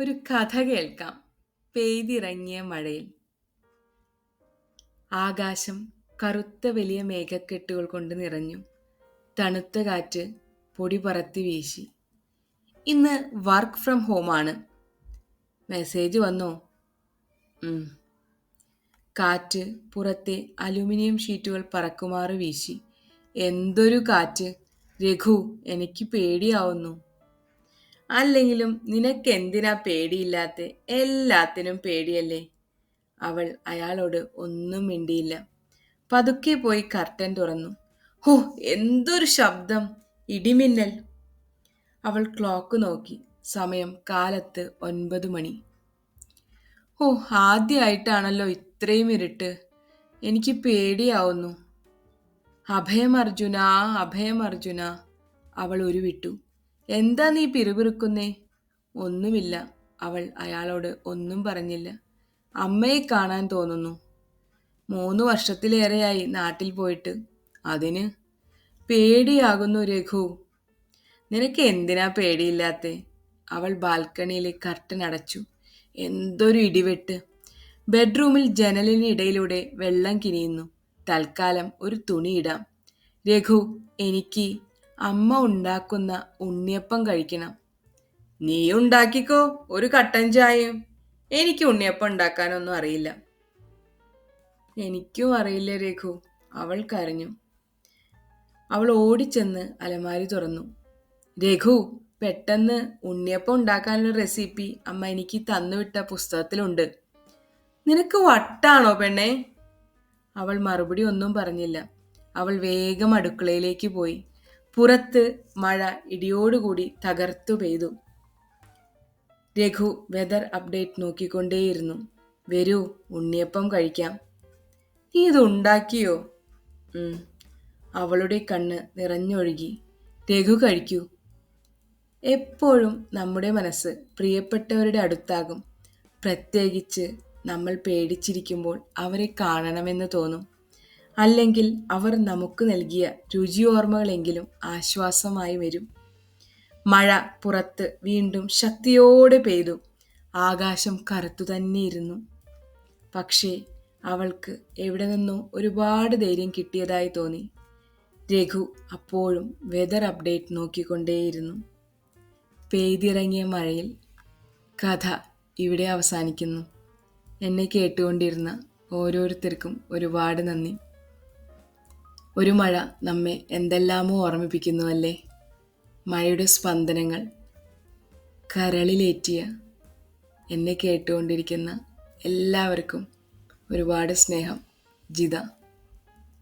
ഒരു കഥ കേൾക്കാം. പെയ്തിറങ്ങിയ മഴയിൽ. ആകാശം കറുത്ത വലിയ മേഘക്കെട്ടുകൾ കൊണ്ട് നിറഞ്ഞു. തണുത്ത കാറ്റ് പൊടി പറത്തി വീശി. ഇന്ന് വർക്ക് ഫ്രം ഹോമാണ് മെസ്സേജ് വന്നോ? കാറ്റ് പുറത്തെ അലുമിനിയം ഷീറ്റുകൾ പറക്കുമാറ് വീശി. എന്തൊരു കാറ്റ്. രഘു എനിക്ക് പേടിയാവുന്നു. അല്ലെങ്കിലും നിനക്ക് നിനക്കെന്തിനാ പേടിയില്ലാത്ത? എല്ലാത്തിനും പേടിയല്ലേ? അവൾ അയാളോട് ഒന്നും മിണ്ടിയില്ല. പതുക്കെ പോയി കർട്ടൻ തുറന്നു. ഹോ എന്തൊരു ശബ്ദം. ഇടിമിന്നൽ. അവൾ ക്ലോക്ക് നോക്കി. സമയം കാലത്ത് ഒൻപത് മണി. ഓ ആദ്യമായിട്ടാണല്ലോ ഇത്രയും ഇരുട്ട്. എനിക്ക് പേടിയാവുന്നു. അഭയം അർജുന അഭയം അർജുന. അവൾ ഉരുവിട്ടു. എന്താ നീ പിറുപിറുക്കുന്നേ? ഒന്നുമില്ല. അവൾ അയാളോട് ഒന്നും പറഞ്ഞില്ല. അമ്മയെ കാണാൻ തോന്നുന്നു. മൂന്ന് വർഷത്തിലേറെയായി നാട്ടിൽ പോയിട്ട്. അതിന് പേടിയാകുന്നു രഘു. നിനക്ക് എന്തിനാ പേടിയില്ലാത്തെ? അവൾ ബാൽക്കണിയിലെ കർട്ടൻ അടച്ചു. എന്തൊരു ഇടിവെട്ട്. ബെഡ്റൂമിൽ ജനലിനിടയിലൂടെ വെള്ളം കിനിയുന്നു. തൽക്കാലം ഒരു തുണിയിടാം രഘു എനിക്ക് അമ്മ ഉണ്ടാക്കുന്ന ഉണ്ണിയപ്പം കഴിക്കണം. നീ ഉണ്ടാക്കിക്കോ ഒരു കട്ടൻ ചായയും. എനിക്ക് ഉണ്ണിയപ്പം ഉണ്ടാക്കാനൊന്നും അറിയില്ല. എനിക്കും അറിയില്ല രഘു അവൾ കരഞ്ഞു. അവൾ ഓടിച്ചെന്ന് അലമാരി തുറന്നു. രഘു പെട്ടെന്ന് ഉണ്ണിയപ്പം ഉണ്ടാക്കാനുള്ള റെസിപ്പി അമ്മ എനിക്ക് തന്നുവിട്ട പുസ്തകത്തിലുണ്ട്. നിനക്ക് വട്ടാണോ പെണ്ണേ? അവൾ മറുപടി ഒന്നും പറഞ്ഞില്ല. അവൾ വേഗം അടുക്കളയിലേക്ക് പോയി. പുറത്ത് മഴ ഇടിയോടുകൂടി തകർത്തു പെയ്തു. രഘു വെതർ അപ്ഡേറ്റ് നോക്കിക്കൊണ്ടേയിരുന്നു. വരൂ ഉണ്ണിയപ്പം കഴിക്കാം. നീ ഇത് ഉണ്ടാക്കിയോ? അവളുടെ കണ്ണ് നിറഞ്ഞൊഴുകി. രഘു കഴിക്കൂ. എപ്പോഴും നമ്മുടെ മനസ്സ് പ്രിയപ്പെട്ടവരുടെ അടുത്താകും. പ്രത്യേകിച്ച് നമ്മൾ പേടിച്ചിരിക്കുമ്പോൾ അവരെ കാണണമെന്ന് തോന്നും. അല്ലെങ്കിൽ അവർ നമുക്ക് നൽകിയ രുചിയോർമ്മകളെങ്കിലും ആശ്വാസമായി വരും. മഴ പുറത്ത് വീണ്ടും ശക്തിയോടെ പെയ്തു. ആകാശം കറുത്തു തന്നെയിരുന്നു. പക്ഷേ അവൾക്ക് എവിടെ നിന്നോ ഒരുപാട് ധൈര്യം കിട്ടിയതായി തോന്നി. രഘു അപ്പോഴും വെതർ അപ്ഡേറ്റ് നോക്കിക്കൊണ്ടേയിരുന്നു. പെയ്തിറങ്ങിയ മഴയിൽ കഥ ഇവിടെ അവസാനിക്കുന്നു. എന്നെ കേട്ടുകൊണ്ടിരുന്ന ഓരോരുത്തർക്കും ഒരുപാട് നന്ദി. ഒരു മഴ നമ്മെ എന്തെല്ലാമോ ഓർമ്മിപ്പിക്കുന്നുവല്ലേ മഴയുടെ സ്പന്ദനങ്ങൾ കരളിലേറ്റിയ എന്നെ കേട്ടുകൊണ്ടിരിക്കുന്ന എല്ലാവർക്കും ഒരുപാട് സ്നേഹം. ജിത.